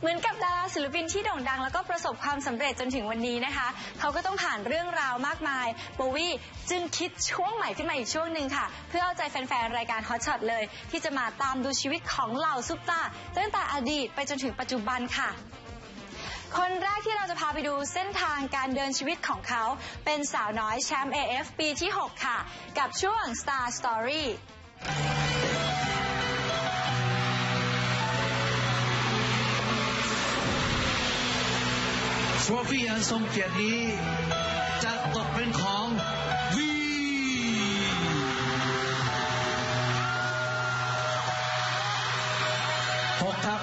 เหมือนกับดาราศิลปินที่โด่งดัง แล้วก็ประสบความสำเร็จจนถึงวันนี้นะคะ เขาก็ต้องผ่านเรื่องราวมากมายโบวี่จึงคิดช่วงใหม่ขึ้นมาอีกช่วงหนึ่งค่ะ เพื่อเอาใจแฟนๆ รายการ Hot Shot เลย ที่จะมาตามดูชีวิตของเหล่าซุปตาร์ตั้งแต่อดีตไปจนถึงปัจจุบันค่ะคนแรกที่เราจะพาไปดูเส้นทางการเดินชีวิตของเขา เป็นสาวน้อยแชมป์ AF ปีที่ 6 ค่ะ กับช่วง Star Story โทรฟี่อันทรงเกียรตินี้ จะตกเป็นของวีหกครับ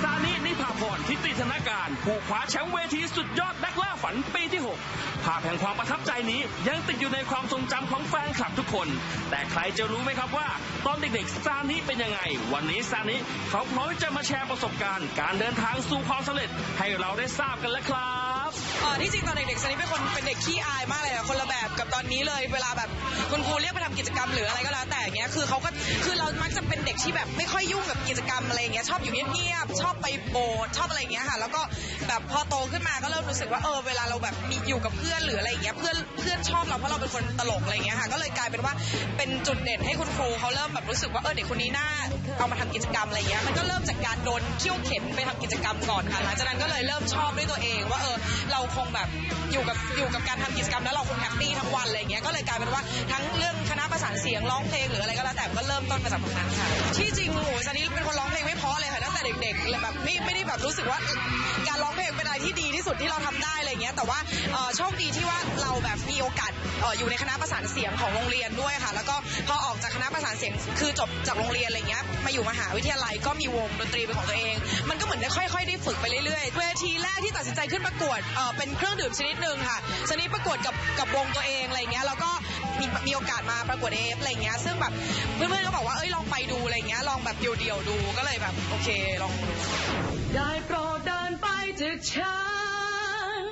ซานินิพาพรทิติธนาการ ผู้คว้าแชมป์เวทีสุดยอดนักล่า ฝันปีที่ 6 ภาพแห่งความประทับใจนี้ยังติดอยู่ในความทรงจำของแฟนคลับทุกคน แต่ใครจะรู้ไหมครับว่า ตอนเด็กๆซานิเป็นยังไง วันนี้ซานิเขาพร้อมจะมาแชร์ประสบการณ์ การเดินทางสู่ความสำเร็จให้เราได้ทราบกันแล้วครับที่จริงตอนเด็กๆซันนี่เป็นคนเป็นเด็กขี้อายมากเลยอะคนละแบบกับตอนนี้เลย เวลาแบบคุณครูเรียกไปทำกิจกรรมหรืออะไรก็แล้วแต่ คือเขาก็คือเรามักจะเป็นเด็กที่แบบไม่ค่อยยุ่งกับกิจกรรมอะไรอย่างเงี้ยชอบอยู่เงียบๆชอบไปโบสถ์ชอบอะไรอย่างเงี้ยค่ะ แล้วก็แบบพอโตขึ้นมาก็เริ่มรู้สึกว่าเออเวลาเราแบบมีอยู่กับเพื่อนหรืออะไรอย่างเงี้ยเพื่อนเพื่อนชอบเราเพราะเราเป็นคนตลกอะไรอย่างเงี้ยค่ะ ก็เลยกลายเป็นว่าเป็นจุดเด่นให้คุณครูเขาเริ่มแบบรู้สึกว่าเออเด็กคนนี้น่าเอามาทำกิจกรรมอะไรเงี้ยมันก็เริ่มจากการโดนเขี่ยวเข็นไปทำกิจกรรมก่อนค่ะหลังจากนั้นก็เลยเริ่มชอบด้วยตัวเองว่าเออเราคงแบบอยู่กับอยู่กับการทำกิจกรรมแล้วเราคงแฮปปี้ทั้งวันอะไรเงี้ยก็เลยกลายเป็นว่า เริ่มต้นมาจากตรงนั้นค่ะที่จริงโอ้โหซันนี่เป็นคนร้องเพลงไม่ แต่เด็กๆแบบไม่ไม่ได้แบบรู้สึกว่าการร้องเพลงเป็นอะไรที่ดีที่สุดที่เราทำได้อะไรเงี้ยแต่ว่าช่อโชคดีที่ว่าเราแบบมีโอกาสอยู่ในคณะประสานเสียงของโรงเรียนด้วยค่ะ แล้วก็พอออกจากคณะประสานเสียงคือจบจากโรงเรียนอะไรเงี้ยมาอยู่มหาวิทยาลัยก็มีวงดนตรีเป็นของตัวเอง มันก็เหมือนได้ค่อย ๆ ได้ฝึกไปเรื่อยๆเวทีแรกที่ตัดสินใจขึ้นประกวดเอ่อเป็นเครื่องดื่มชนิดหนึ่งค่ะชนิดประกวดกับกับวงตัวเองอะไรเงี้ยแล้วก็มีมีโอกาสมาประกวดเอฟอะไรเงี้ยซึ่งแบบเพื่อนๆก็บอกว่าเอ้ยลองไปดูอะไรเงี้ยลองแบบเดี่ยวๆดูก็เลยแบบโอเคลองดูได้โปรดเดินไปจากฉัน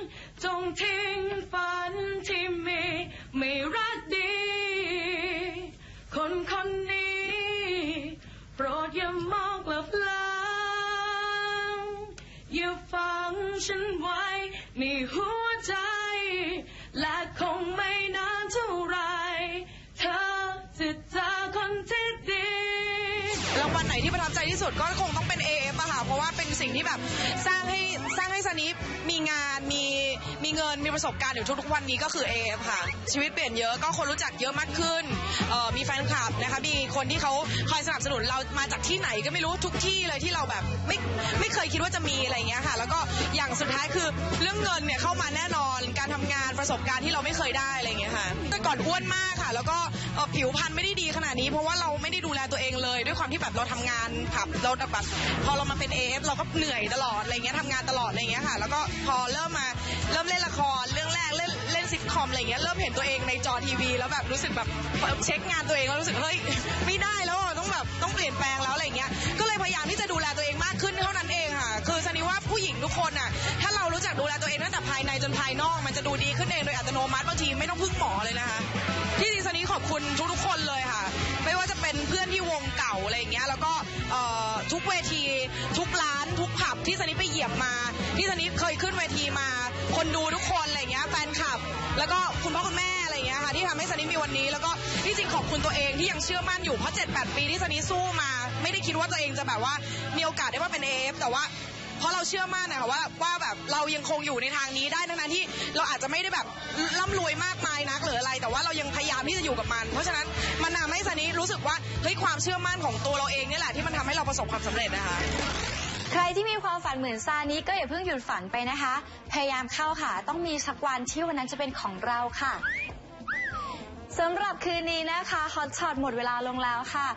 จงทิ้งฝันที่มีไม่รักดี คนคนนี้ โปรดอย่ามองกลับหลังอย่าฝังฉันไว้ในหัวใจ และคงไม่นานเท่าไหรเธอจะเจอคนที่ดีรางวัลไหนที่ประทับใจที่สุดก็คงต้องเป็น เพราะว่าเป็นสิ่งที่แบบสร้างให้สร้างให้สนิปมีงานมีมีเงินมีประสบการณ์อยู่ทุกๆวันนี้ก็คือ AF ค่ะ ชีวิตเปลี่ยนเยอะก็คนรู้จักเยอะมากขึ้นมีแฟนคลับนะคะมีคนที่เขาคอยสนับสนุนเรามาจากที่ไหนก็ไม่รู้ทุกที่เลยที่เราแบบไม่ไม่เคยคิดว่าจะมีอะไรเงี้ยค่ะ แล้วก็อย่างสุดท้ายคือเรื่องเงินเนี่ยเข้ามาแน่นอนการทำงานประสบการณ์ที่เราไม่เคยได้อะไรเงี้ยค่ะแต่ก่อนอ้วนมากค่ะ แล้วก็ผิวพรรณไม่ได้ดีขนาดนี้ เพราะว่าเราไม่ได้ องเลยด้วยความที่แบบเราทำงานผับเราแบบพอเรามาเป็น AF เราก็เหนื่อยตลอดอะไรเงี้ยทำงานตลอดอะไรเงี้ยค่ะ แล้วก็พอเริ่มมาเริ่มเล่นละครเรื่องแรกเล่นเล่นซิทคอมอะไรเงี้ยเริ่มเห็นตัวเองในจอทีวี แล้วแบบรู้สึกแบบเช็คงานตัวเองแล้วรู้สึกเฮ้ยไม่ได้แล้วต้องแบบต้องเปลี่ยนแปลงแล้วอะไรเงี้ยก็เลยพยายามที่จะดูแลตัวเองมากขึ้นเท่านั้นเองค่ะคือสันนิว่าผู้หญิงทุกคนอะถ้าเรารู้จักดูแลตัวเองตั้งแต่ภายในจนภายนอก มันจะดูดีขึ้นเองโดยอัตโนมัติบางทีไม่ต้องพึ่งหมอเลยนะคะที่จริงสันนิขอบคุณทุกๆคนเลยค่ะ ไม่ว่าจะเป็นเพื่อนที่วงเก่าอะไรอย่างเงี้ยแล้วก็ทุกเวทีทุกร้านทุกผับที่สนิทไปเหยียบมา ที่สนิทเคยขึ้นเวทีมา คนดูทุกคนอะไรอย่างเงี้ยแฟนคลับ แล้วก็คุณพ่อคุณแม่อะไรอย่างเงี้ยค่ะที่ทำให้สนิทมีวันนี้ แล้วก็ที่จริงขอบคุณตัวเองที่ยังเชื่อมั่นอยู่เพราะ7 8ปีที่สนิทสู้มา ไม่ได้คิดว่าตัวเองจะแบบว่ามีโอกาสได้มาเป็นเอฟแต่ว่า เพราะเราเชื่อมั่นนะคะว่าว่าแบบเรายังคงอยู่ในทางนี้ได้ทั้งนั้นที่เราอาจจะไม่ได้แบบร่ำรวยมากมายนักหรืออะไร แต่ว่าเรายังพยายามที่จะอยู่กับมัน เพราะฉะนั้นมันทำให้ซันนี้รู้สึกว่าเฮ้ยความเชื่อมั่นของตัวเราเองนี่แหละที่มันทำให้เราประสบความสำเร็จนะคะใครที่มีความฝันเหมือนซานี้ก็อย่าเพิ่งหยุดฝันไปนะคะ พยายามเข้าค่ะ ต้องมีสักวันที่วันนั้นจะเป็นของเราค่ะสำหรับคืนนี้นะคะฮอตช็อตหมดเวลาลงแล้วค่ะ